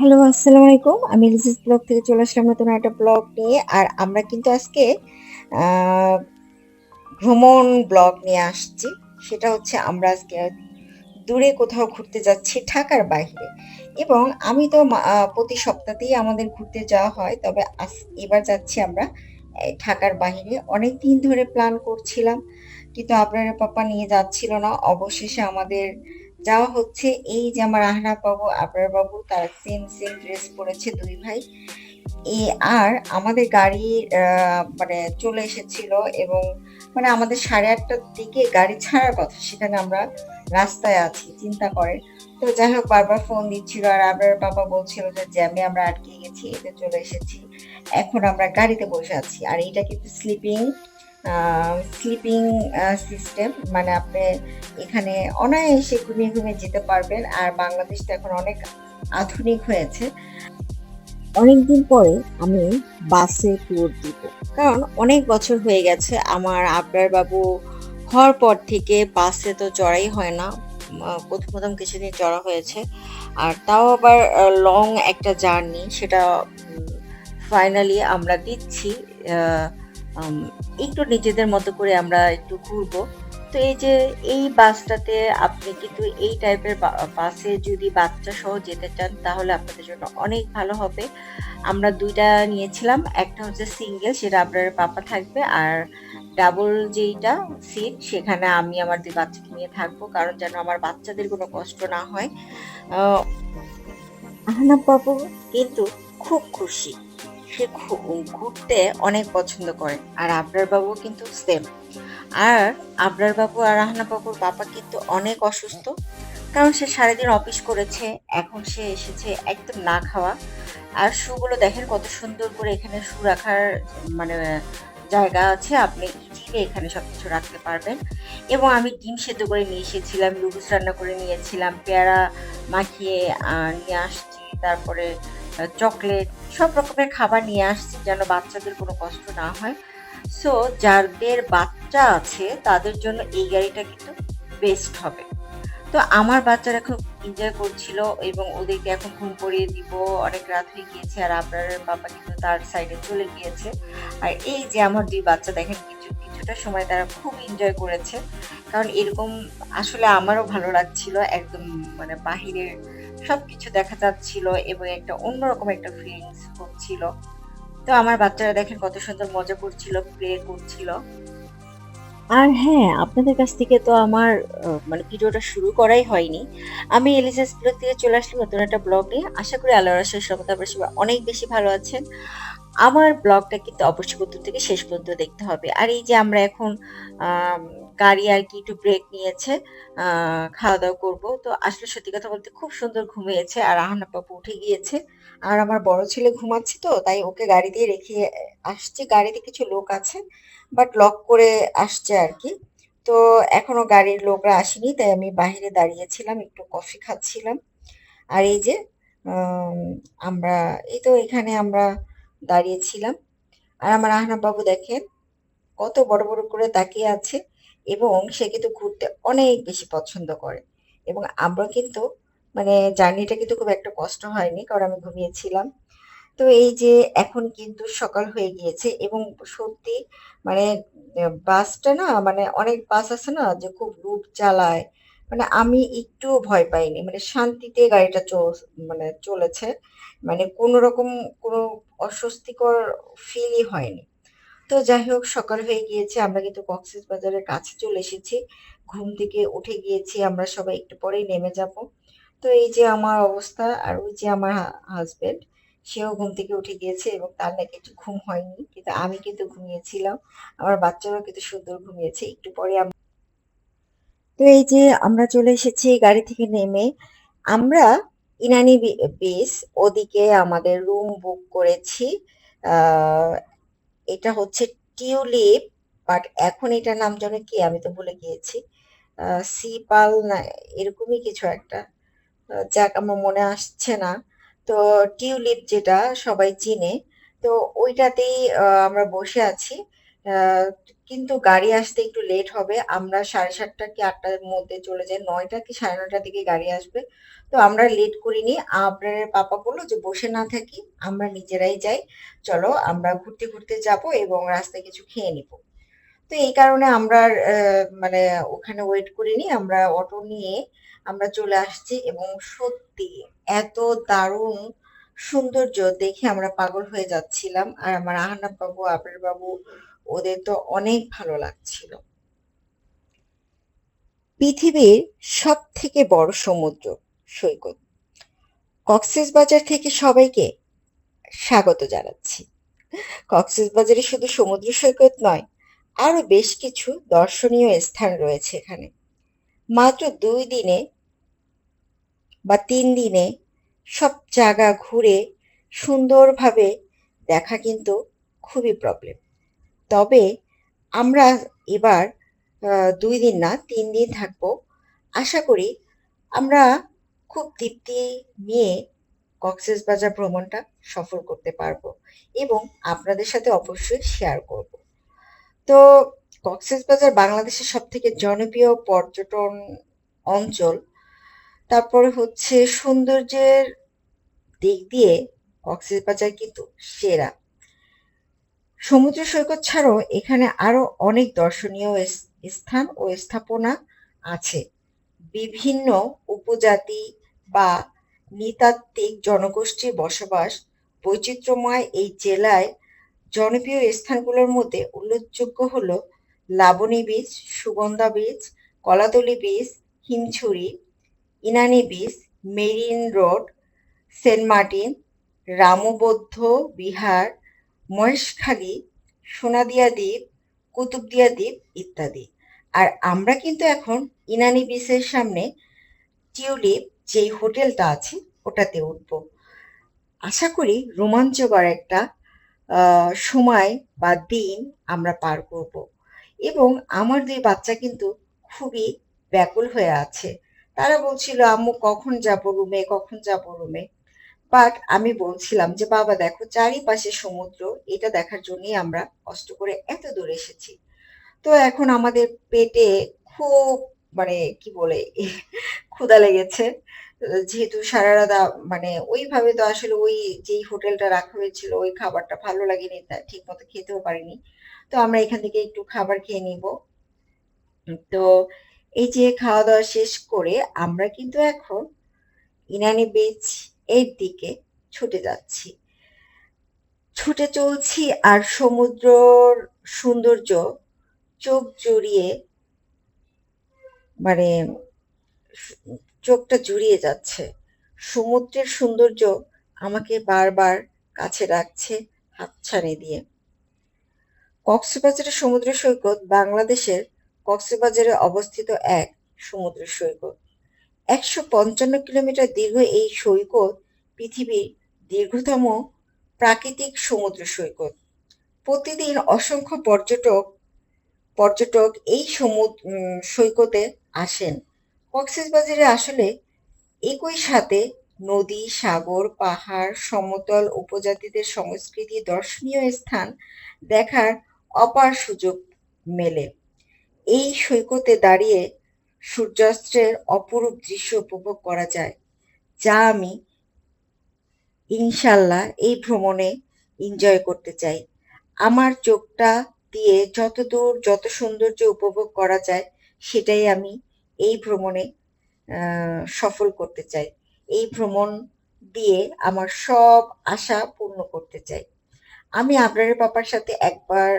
Hello, আসসালামু আলাইকুম। আমি লিজেস ব্লগ থেকে চলে আসলাম নতুন একটা ব্লগ নিয়ে। আর আমরা কিন্তু আজকে ভ্রমণ ব্লগ নিয়ে আসছি। সেটা হচ্ছে আমরা আজকে দূরে কোথাও ঘুরতে যাচ্ছি ঢাকার বাইরে এবং আমি তো প্রতি সপ্তাহতেই আমাদের ঘুরতে যাওয়া হয়। তবে এবার যাচ্ছি আমরা ঢাকার বাহিরে। অনেকদিন ধরে প্ল্যান করছিলাম। কিন্তু আবরারের পাপা নিয়ে যাচ্ছিল না। অবশেষে আমাদের যাওয়া হচ্ছে। এই যে আমার আহনাফ বাবু, আবরার বাবু তারা সেম, সেম ড্রেস পরেছে দুই ভাই। আর আমাদের গাড়ি মানে চলে এসেছিল এবং মানে আমাদের সাড়ে আটটার দিকে গাড়ি ছাড়ার কথা। সেখানে আমরা রাস্তায় আছি। চিন্তা করে তো যাই হোক বারবার ফোন দিচ্ছিল আর আবরারের বাবা বলছিল যে, জ্যামে আমরা আটকে গেছি। এই তো চলে এসেছি। এখন আমরা গাড়িতে বসে আছি। আর এটা কিন্তু স্লিপিং স্লিপিং সিস্টেম। মানে আপনি এখানে অনায়াসে ঘুমিয়ে, ঘুমিয়ে যেতে পারবেন। আর বাংলাদেশটা এখন অনেক আধুনিক হয়েছে। অনেকদিন পরে আমি বাসে ট্যুর দিব। কারণ অনেক বছর হয়ে গেছে আমার আবরার বাবু হওয়ার পর থেকে বাসে তো চড়াই হয় না। ১ম, ১ম কিছুদিন চড়া হয়েছে। আর তাও আবার লং একটা জার্নি সেটা ফাইনালি আমরা দিচ্ছি। একটু নিজেদের মতো করে আমরা একটু ঘুরবো। তো এই যে, এই বাসটাতে আপনি কিন্তু এই টাইপের বাসে যদি বাচ্চাসহ যেতে চান, তাহলে আপনাদের জন্য অনেক ভালো হবে। আমরা দুইটা নিয়েছিলাম। একটা হচ্ছে সিঙ্গেল, সেটা আপনার পাপা থাকবে। আর ডাবল যেইটা সিট, সেখানে আমি আমার ২ বাচ্চাকে নিয়ে থাকব। কারণ যেন আমার বাচ্চাদের কোনো কষ্ট না হয়। আ আহনাফ বাবু কিন্তু খুব খুশি। সে ঘুরতে অনেক পছন্দ করে। আর আবরার বাবুও কিন্তু সেম। আর আবরার বাবু আর আহনাফ বাবুর বাবা কিন্তু অনেক অসুস্থ। কারণ সে সারাদিন অফিস করেছে। এখন সে এসেছে একদম না খাওয়া। আর শুগুলো দেখেন কত সুন্দর করে এখানে শু রাখার মানে জায়গা আছে। আপনি ইজিলি এখানে সব কিছু রাখতে পারবেন। এবং আমি ডিম সেদ্ধ করে নিয়ে এসেছিলাম, নুডলস রান্না করে নিয়েছিলাম, পেয়ারা মাখিয়ে নিয়ে আসছি। তারপরে চকলেট, সব রকমের খাবার নিয়ে আসছি যেন বাচ্চাদের কোনো কষ্ট না হয়। সো যাদের বাচ্চা আছে, তাদের জন্য এই গাড়িটা কিন্তু বেস্ট হবে। তো আমার বাচ্চারা খুব এনজয় করছিল এবং ওদেরকে এখন ঘুম পড়িয়ে দিব। অনেক রাত হয়ে গিয়েছে। আর আপনার বাবা কিন্তু তার সাইডে চলে গিয়েছে। আর এই যে আমার ২ বাচ্চা, দেখেন কিছু, কিছুটা সময় তারা খুব এনজয় করেছে। কারণ এরকম আসলে আমারও ভালো লাগছিল। একদম মানে বাহিরের সবকিছু দেখা যাচ্ছিল এবং একটা অন্যরকম একটা ফিলিংস হচ্ছিল। তো আমার বাচ্চারা দেখেন কত সুন্দর মজা করছিল, প্লে করছিল। আর হ্যাঁ, আপনাদের কাছ থেকে তো আমার মানে ভিডিওটা শুরু করাই হয়নি। আমি এলিজাস ব্লগ থেকে চলে আসলাম নতুন একটা ব্লগ নিয়ে। আশা করি আল্লাহ আশেষ রহমতে আপনারা সবাই অনেক বেশি ভালো আছেন। আমার ব্লগটা কিন্তু অবশ্যই প্রথম থেকে শেষ পর্যন্ত দেখতে হবে। আর এই যে আমরা এখন আম আর কি একটু ব্রেক নিয়েছে। আ খাওয়া-দাওয়া করব তো আসলে সত্যি কথা বলতে খুব সুন্দর ঘুমিয়েছে। আর আহনাফ বাবু উঠে গিয়েছে। আর আমার বড় ছেলে ঘুমাচ্ছে তো তাই ওকে গাড়িতেই রেখে আসছে গাড়িতে কিছু লোক আছে। বাট লক করে আসছে আর কি তো এখনও গাড়ির লোকরা আসেনি। তাই আমি বাহিরে দাঁড়িয়েছিলাম। একটু কফি খাচ্ছিলাম। আর এই যে আমরা এই তো এখানে আমরা দাঁড়িয়েছিলাম। আর আমার আহনাফ বাবু দেখেন কত বড়, বড় করে তাকিয়ে আছে এবং সে কিন্তু ঘুরতে অনেক বেশি পছন্দ করে। এবং আমরা কিন্তু মানে জার্নিটা কিন্তু খুব একটা কষ্ট হয়নি। কারণ আমি ঘুমিয়েছিলাম। তো এই যে এখন কিন্তু সকাল হয়ে গিয়েছে এবং সত্যি মানে বাসটা না মানে অনেক বাস আছে না, যে খুব রুট চালায়। মানে আমি একটুও ভয় পাইনি। মানে শান্তিতে গাড়িটা মানে চলেছে। মানে কোন রকম কোনো অস্বস্তিকর ফিলই হয়নি। তো যাই হোক, সকাল হয়ে গিয়েছে। আমরা কিন্তু কক্সেসবাজারের কাছে চলে এসেছি। ঘুম থেকে উঠে গিয়েছি আমরা সবাই, একটু পরেই নেমে যাব। তো এই যে আমার অবস্থা আর ওই যে আমার হা হাসব্যান্ড সেও ঘুম থেকে উঠে গিয়েছে এবং তার নাকি একটু ঘুম হয়নি। কিন্তু আমি কিন্তু ঘুমিয়েছিলাম। আমার বাচ্চারাও কিন্তু সুন্দর ঘুমিয়েছে। একটু পরে তো এই যে আমরা চলে এসেছি গাড়ি থেকে নেমে। আমরা ইনানি বি বিচ ওদিকে আমাদের রুম বুক করেছি। এটা হচ্ছে টিউলিপ, বাট এখন এটার নাম যেন কি, আমি তো ভুলে গিয়েছি। সিপাল না, এরকমই কিছু একটা। যাক, আমার মনে আসছে না। তো টিউলিপ যেটা সবাই চিনে। তো ওইটাতেই আমরা বসে আছি। কিন্তু গাড়ি আসতে একটু লেট হবে। আমরা সাড়ে সাতটা কি আটটার মধ্যে চলে যাই, নয়টা কি সাড়ে নটার দিকে গাড়ি আসবে। তো আমরা লেট করিনি আপনার পাপা বলল যে, বসে না থাকি, আমরা নিজেরাই যাই। চলো, আমরা ঘুরতে ঘুরতে যাব এবং রাস্তায় কিছু খেয়ে নিব। তো এই কারণে আমরা মানে ওখানে ওয়েট করিনি আমরা অটো নিয়ে আমরা চলে আসছি এবং সত্যি এত দারুণ সৌন্দর্য দেখে আমরা পাগল হয়ে যাচ্ছিলাম। আর আমার আহানা বাবু আবরের বাবু ওদের তো অনেক ভালো লাগছিল। পৃথিবীর সব থেকে বড় সমুদ্র সৈকত। কক্সেস বাজার থেকে সবাইকে স্বাগত জানাচ্ছি। কক্সেস বাজারে শুধু সমুদ্র সৈকত নয় আরও বেশ কিছু দর্শনীয় স্থান রয়েছে এখানে। মাত্র দুই দিনে বা তিন দিনে সব জায়গা ঘুরে সুন্দরভাবে দেখা কিন্তু খুবই প্রবলেম তবে আমরা এবার দুই দিন না, তিন দিন থাকব। আশা করি আমরা খুব তৃপ্তি নিয়ে কক্সেস বাজার ভ্রমণটা সফল করতে পারব এবং আপনাদের সাথে অবশ্যই শেয়ার করব। তো কক্সেস বাজার বাংলাদেশের সব থেকে জনপ্রিয় পর্যটন অঞ্চল তারপরে হচ্ছে সৌন্দর্যের দিক দিয়ে কক্সেস বাজার কিন্তু সেরা। সমুদ্র সৈকত ছাড়াও এখানে আরও অনেক দর্শনীয় স্থান ও স্থাপনা আছে। বিভিন্ন উপজাতি বা নৃতাত্ত্বিক জনগোষ্ঠীর বসবাস বৈচিত্র্যময় এই জেলায় জনপ্রিয় স্থানগুলোর মধ্যে উল্লেখযোগ্য হল Laboni beach, Sugandha beach, Kolatoli beach, Himchari Inani beach, marine road, Saint Martin রামবৌদ্ধ বিহার, মহেশখালী, সোনাদিয়া দ্বীপ, কুতুবদিয়া দ্বীপ ইত্যাদি। আর আমরা কিন্তু এখন ইনানি বিচের সামনে টিউলিপ, যেই হোটেলটা আছে, ওটাতে উঠব। আশা করি রোমাঞ্চকর একটা সময় বা দিন আমরা পার করব। এবং আমার দুই বাচ্চা কিন্তু খুবই ব্যাকুল হয়ে আছে। তারা বলছিল, আম্মু, কখন যাব রুমে কখন যাব রুমে বাট আমি বলছিলাম যে, বাবা, দেখো, চারিপাশে সমুদ্র, এটা দেখার জন্যই আমরা কষ্ট করে এত দূরে এসেছি। তো এখন আমাদের পেটে খুব মানে কি বলে, ক্ষুধা লেগেছে। যেহেতু সারা মানে ওইভাবে তো আসলে ওই যেই হোটেলটা রাখা হয়েছিল, ওই খাবারটা ভালো লাগেনি, তা ঠিক মতো খেতেও পারিনি। তো আমরা এখান থেকে একটু খাবার খেয়ে নিব। তো এই যে খাওয়া দাওয়া শেষ করে আমরা কিন্তু এখন ইনানি বিচ এর দিকে ছুটে যাচ্ছি। ছুটে চলছি আর সমুদ্রর সৌন্দর্য চোখ জুড়িয়ে মানে চোখটা জুড়িয়ে যাচ্ছে। সমুদ্রের সৌন্দর্য আমাকে বারবার কাছে রাখছে হাতছানি দিয়ে। কক্সবাজারের সমুদ্র সৈকত বাংলাদেশের কক্সবাজারে অবস্থিত এক সমুদ্র সৈকত। একশো পঞ্চান্ন কিলোমিটার দীর্ঘ এই সৈকত পৃথিবীর দীর্ঘতম প্রাকৃতিক সমুদ্র সৈকত। প্রতিদিন অসংখ্য পর্যটক পর্যটক এই সমুদ্র সৈকতে আসেন। কক্সবাজারে আসলে একই সাথে নদী, সাগর, পাহাড়, সমতল উপজাতিদের সংস্কৃতি, দর্শনীয় স্থান দেখার অপার সুযোগ মেলে। এই সৈকতে দাঁড়িয়ে সূর্যাস্তের অপরূপ দৃশ্য উপভোগ করা যায়, যা আমি ইনশাল্লাহ এই ভ্রমণে এনজয় করতে চাই। আমার চোখটা দিয়ে যত দূর যত সৌন্দর্য উপভোগ করা যায়, সেটাই আমি এই ভ্রমণে সফল করতে চাই। এই ভ্রমণ দিয়ে আমার সব আশা পূর্ণ করতে চাই। আমি আবরারের পাপার সাথে একবার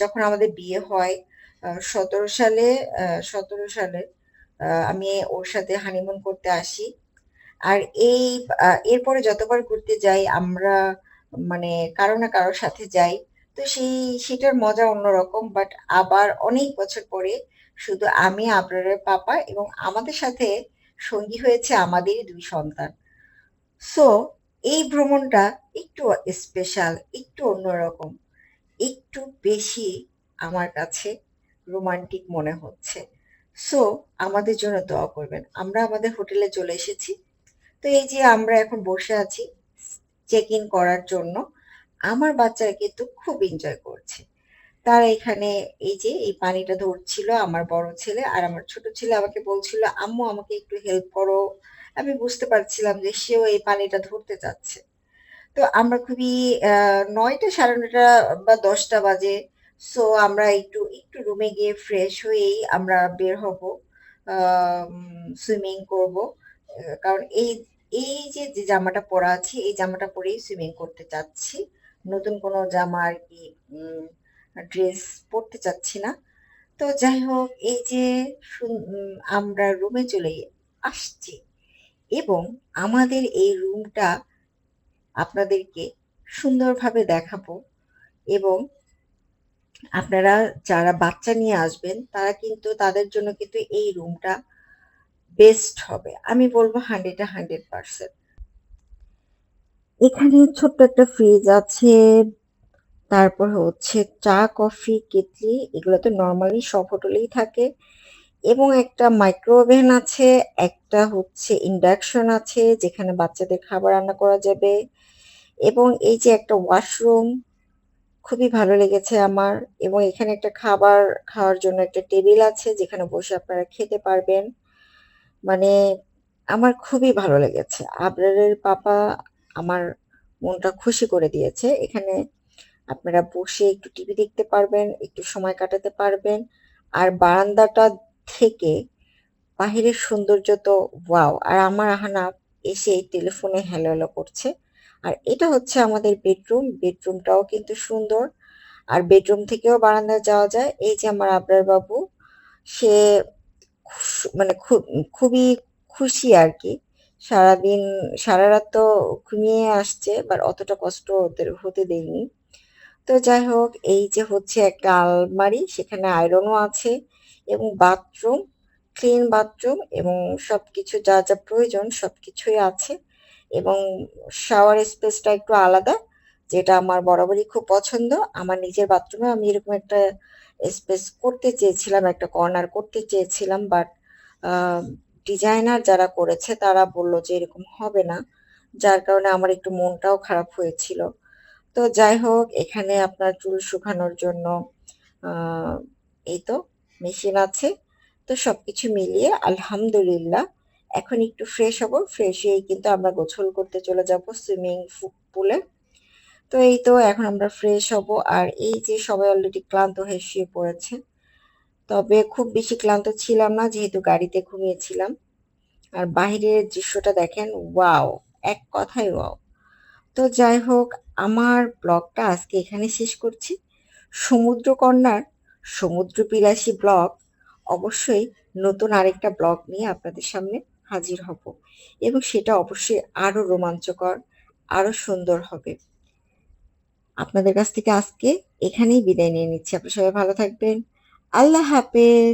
যখন আমাদের বিয়ে হয় সতেরো সালে সতেরো সালে আমি ওর সাথে হানিমুন করতে আসি। আর এই এরপরে যতবার ঘুরতে যাই, আমরা মানে কারও না কারোর সাথে যাই। তো সেই, সেটার মজা অন্যরকম বাট আবার অনেক বছর পরে শুধু আমি আবরারের পাপা এবং আমাদের সাথে সঙ্গী হয়েছে আমাদেরই দুই সন্তান। সো এই ভ্রমণটা একটু স্পেশাল একটু অন্যরকম, একটু বেশি আমার কাছে। রোমান্টিক মনে হচ্ছে সো আমাদের জন্য দোয়া করবেন আমরা আমাদের হোটেলে চলে এসেছি তো এই যে আমরা এখন বসে আছি চেক ইন করার জন্য আমার বাচ্চারা কিন্তু খুব এনজয় করছে তারা এখানে এই যে এই পানিটা ধরছিল আমার বড় ছেলে আর আমার ছোট ছেলে আমাকে বলছিল, "আম্মু আমাকে একটু হেল্প করো।" আমি বুঝতে পারছিলাম যে সেও এই পানিটা ধরতে চাচ্ছে। তো আমরা খুবই আ ৯টা ৯:৩০ বা ১০টা বাজে। সো আমরা একটু, একটু রুমে গিয়ে ফ্রেশ হয়েই আমরা বের হব। সুইমিং করব। কারণ এই, এই যে, যে জামাটা পরা আছে এই জামাটা পরেই সুইমিং করতে চাচ্ছি। নতুন কোনো জামা আর কি ড্রেস পরতে চাচ্ছি না। তো যাই হোক এই যে আমরা রুমে চলে আসছি এবং আমাদের এই রুমটা আপনাদেরকে সুন্দরভাবে দেখাবো এবং আপনারা যারা বাচ্চা নিয়ে আসবেন তারা কিন্তু তাদের জন্য কিন্তু এই রুমটা বেস্ট হবে। আমি বলব 100 এ 100% এখানে ছোট্ট একটা ফ্রিজ আছে। তারপর হচ্ছে চা, কফি, কেটলি এগুলো তো নর্মালি সব হোটেলেই থাকে এবং একটা মাইক্রো ওভেন আছে, একটা হচ্ছে ইন্ডাকশন আছে যেখানে বাচ্চাদের খাবার রান্না করা যাবে এবং এই যে একটা ওয়াশরুম খুবই ভালো লেগেছে আমার এবং এখানে একটা খাবার খাওয়ার জন্য একটা টেবিল আছে যেখানে বসে আপনারা খেতে পারবেন। মানে আমার খুবই ভালো লেগেছে। আবরারের পাপা আমার মনটা খুশি করে দিয়েছে। এখানে আপনারা বসে একটু টিভি দেখতে পারবেন, একটু সময় কাটাতে পারবেন। আর বারান্দাটা থেকে বাহিরের সৌন্দর্য তো ওয়াও! আর আমার আহানা এসে টেলিফোনে হ্যালো, হ্যালো করছে। আর এটা হচ্ছে আমাদের বেডরুম। বেডরুমটাও কিন্তু সুন্দর। আর বেডরুম থেকেও বারান্দায় যাওয়া যায়। এই যে আমার আবরার বাবু, সে মানে খুবই খুশি আর কি সারাদিন সারারাত তো ঘুমিয়ে আসছে বাট অতটা কষ্ট ওদের হতে দেয়নি তো যাই হোক এই যে হচ্ছে একটা আলমারি সেখানে আয়রনও আছে এবং বাথরুম, ক্লিন বাথরুম এবং সবকিছু যা, যা প্রয়োজন সব কিছুই আছে এবং শাওয়ার স্পেসটা একটু আলাদা যেটা আমার বরাবরই খুব পছন্দ। আমার নিজের বাথরুমে আমি এরকম একটা স্পেস করতে চেয়েছিলাম, একটা কর্নার করতে চেয়েছিলাম বাট ডিজাইনার যারা করেছে তারা বলল যে এরকম হবে না। যার কারণে আমার একটু মনটাও খারাপ হয়েছিল। তো যাই হোক এখানে আপনার চুল শুকানোর জন্য এই তো মেশিন আছে। তো সবকিছু মিলিয়ে আলহামদুলিল্লাহ এখন একটু ফ্রেশ হব। ফ্রেশ হয়েই কিন্তু আমরা গোসল করতে চলে যাব সুইমিং পুলে। তো এই তো এখন আমরা ফ্রেশ হব। আর এই যে সবাই অলরেডি ক্লান্ত হয়ে শুয়ে পড়েছে। তবে খুব বেশি ক্লান্ত ছিলাম না, যেহেতু গাড়িতে ঘুমিয়েছিলাম। আর বাহিরের দৃশ্যটা দেখেন ওয়াও! এক কথায় ওয়াও! তো যাই হোক, আমার ব্লগটা আজকে এখানে শেষ করছি। সমুদ্রকন্যার সমুদ্রবিলাসী ব্লগ অবশ্যই নতুন আরেকটা ব্লগ নিয়ে আপনাদের সামনে হাজির হব এবং সেটা অবশ্যই আরও রোমাঞ্চকর, আরও সুন্দর হবে। আপনাদের কাছ থেকে আজকে এখানেই বিদায় নিয়ে নিচ্ছি। আপনারা সবাই ভালো থাকবেন। আল্লাহ হাফেজ।